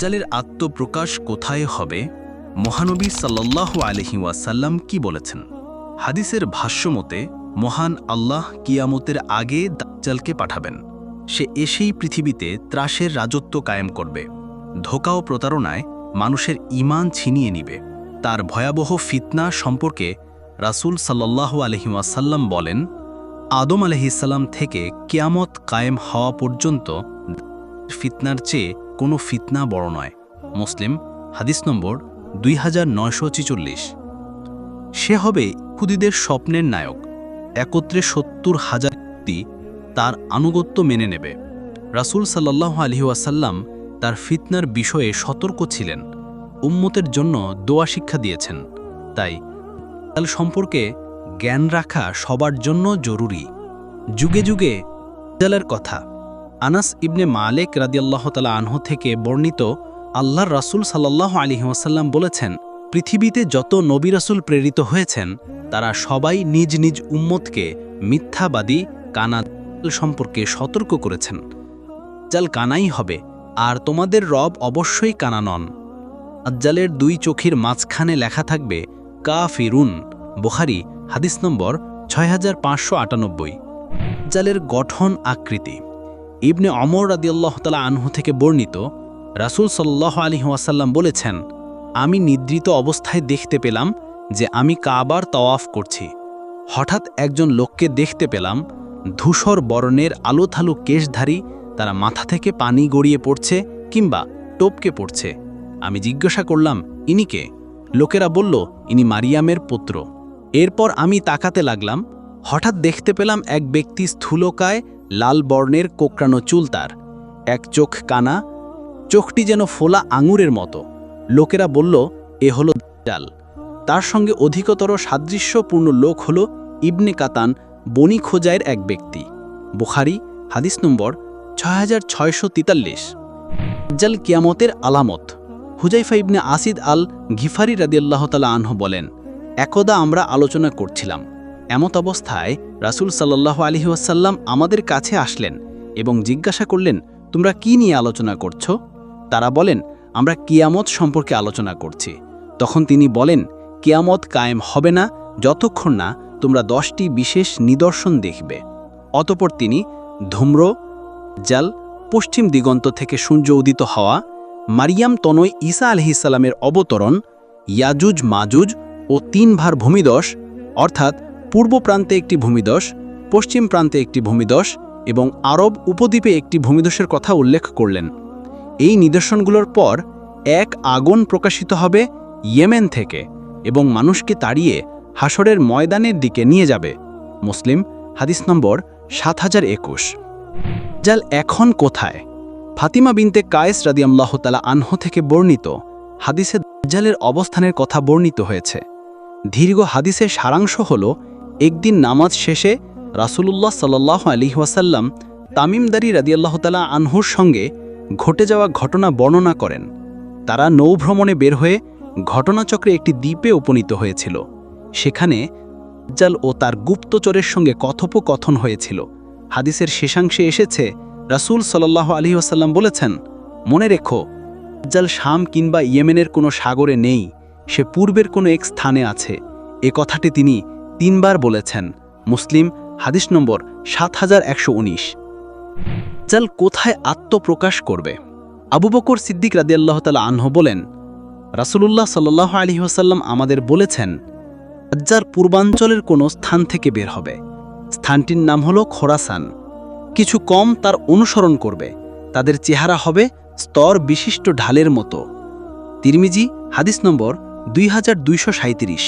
দাজ্জালের আত্মপ্রকাশ কোথায় হবে? মহানবী সাল্লাল্লাহু আলহি ওয়াসাল্লাম কি বলেছেন? হাদিসের ভাষ্যমতে মহান আল্লাহ কিয়ামতের আগে দাজ্জালকে পাঠাবেন। সে এসেই পৃথিবীতে ত্রাসের রাজত্ব কায়েম করবে। ধোকা ও প্রতারণায় মানুষের ইমান ছিনিয়ে নিবে। তার ভয়াবহ ফিতনা সম্পর্কে রাসূল সাল্লাল্লাহু আলহি ওয়াসাল্লাম বলেন, আদম আলহিসাল্লাম থেকে কিয়ামত কায়েম হওয়া পর্যন্ত ফিতনার চেয়ে কোনো ফিতনা বড় নয়। মুসলিম, হাদিস নম্বর দুই হাজার নয়শো ছেচল্লিশ। সে হবে খুদিদের স্বপ্নের নায়ক। একত্রে সত্তর হাজার ব্যক্তি তার আনুগত্য মেনে নেবে। রাসূল সাল্লাহ আলহি ওয়াসাল্লাম তার ফিতনার বিষয়ে সতর্ক ছিলেন। উম্মতের জন্য দোয়া শিক্ষা দিয়েছেন। তাই তাল সম্পর্কে জ্ঞান রাখা সবার জন্য জরুরি। যুগে যুগে দাজ্জালের কথা। আনাস ইবনে মালেক রাদিয়াল্লাহ তালা আনহু থেকে বর্ণিত আল্লাহর রাসূল সাল্লাহ আলী ওয়াসাল্লাম বলেছেন, পৃথিবীতে যত নবী রাসূল প্রেরিত হয়েছেন, তারা সবাই নিজ নিজ উম্মতকে মিথ্যাবাদী কানা সম্পর্কে সতর্ক করেছেন জাল কানাই হবে, আর তোমাদের রব অবশ্যই কানা নন। আজ্জালের দুই চোখের মাঝখানে লেখা থাকবে কা ফিরুন বোহারি হাদিস নম্বর ছয় হাজার পাঁচশো আটানব্বই। জালের গঠন আকৃতি। ইবনে অমর রাদিয়াল্লাহ তালা আনহু থেকে বর্ণিত, রাসূল সাল্লাহ আলী ওয়াসাল্লাম বলেছেন, আমি নিদ্রিত অবস্থায় দেখতে পেলাম যে আমি কাবার তওয়াফ করছি। হঠাৎ একজন লোককে দেখতে পেলাম, ধূসর বর্ণের আলোথালু কেশধারী তারা মাথা থেকে পানি গড়িয়ে পড়ছে কিংবা টপকে পড়ছে। আমি জিজ্ঞাসা করলাম ইনিকে লোকেরা বলল, ইনি মারিয়ামের পুত্র। এরপর আমি তাকাতে লাগলাম, হঠাৎ দেখতে পেলাম এক ব্যক্তি স্থূলকায় লাল বর্ণের কোকড়ানো চুল তার। এক চোখ কানা, চোখটি যেন ফোলা আঙুরের মতো। লোকেরা বলল, এ হলো ডাল তার সঙ্গে অধিকতর সাদৃশ্যপূর্ণ লোক হল ইবনে কাতান, বনি খোজায়ের এক ব্যক্তি। বুখারি, হাদিস নম্বর ছয় জাল কিয়ামতের আলামত। হুজাইফা ইবনে আসিদ আল ঘিফারি রাদিয়াল্লাহ তালা আনহ বলেন, একদা আমরা আলোচনা করছিলাম। এমত অবস্থায় রাসূল সাল্লাহ আলহি ওয়াসাল্লাম আমাদের কাছে আসলেন এবং জিজ্ঞাসা করলেন, তোমরা কি নিয়ে আলোচনা করছ? তারা বলেন, আমরা কিয়ামত সম্পর্কে আলোচনা করছি। তখন তিনি বলেন, কিয়ামত কায়েম হবে না যতক্ষণ না তোমরা দশটি বিশেষ নিদর্শন দেখবে। অতপর তিনি ধূম্র, জাল, পশ্চিম দিগন্ত থেকে সূর্য উদিত হওয়া, মারিয়াম তনয় ঈসা আলহিসাল্লামের অবতরণ ইয়াজুজ মাজুজ ও তিন ভার ভূমিদশ, অর্থাৎ পূর্ব প্রান্তে একটি ভূমিদশ, পশ্চিম প্রান্তে একটি ভূমিদশ এবং আরব উপদ্বীপে একটি ভূমিদশের কথা উল্লেখ করলেন। এই নিদর্শনগুলোর পর এক আগুন প্রকাশিত হবে ইয়েমেন থেকে এবং মানুষকে তাড়িয়ে হাসরের ময়দানের দিকে নিয়ে যাবে। মুসলিম, হাদিস নম্বর সাত হাজার একুশ। জাল এখন কোথায়? ফাতিমা বিনতে কায়েস রাদিয়াল্লাহ তালা আনহ থেকে বর্ণিত হাদিসে দাজ্জালের অবস্থানের কথা বর্ণিত হয়েছে। দীর্ঘ হাদিসের সারাংশ হল একদিন নামাজ শেষে রাসূলুল্লাহ সাল্লাহ আলী ওয়াসাল্লাম তামিমদারি রাদিয়াল্লাহ তালা আনহুর সঙ্গে ঘটে যাওয়া ঘটনা বর্ণনা করেন। তারা নৌভ্রমণে বের হয়ে ঘটনাচক্রে একটি দ্বীপে উপনীত হয়েছিল। সেখানে দাজ্জাল ও তার গুপ্তচরের সঙ্গে কথোপকথন হয়েছিল। হাদিসের শেষাংশে এসেছে, রাসূল সাল্লাহ আলী ওয়াসাল্লাম বলেছেন, মনে রেখো, দাজ্জাল শাম কিংবা ইয়েমেনের কোনো সাগরে নেই, সে পূর্বের কোনো এক স্থানে আছে। এ কথাটি তিনি তিনবার বলেছেন, মুসলিম, হাদিস নম্বর সাত হাজার একশো উনিশ। দাজ্জাল কোথায় আত্মপ্রকাশ করবে? আবু বকর সিদ্দিক রাদিয়াল্লাহ তালা আনহ বলেন, রাসূলুল্লাহ আলী ওয়াসাল্লাম আমাদের বলেছেন দাজ্জাল পূর্বাঞ্চলের কোনো স্থান থেকে বের হবে। স্থানটির নাম হলো খোরাসান। কিছু কম তার অনুসরণ করবে। তাদের চেহারা হবে স্তর বিশিষ্ট ঢালের মতো। তিরমিজি, হাদিস নম্বর দুই হাজার দুইশো সাঁইত্রিশ।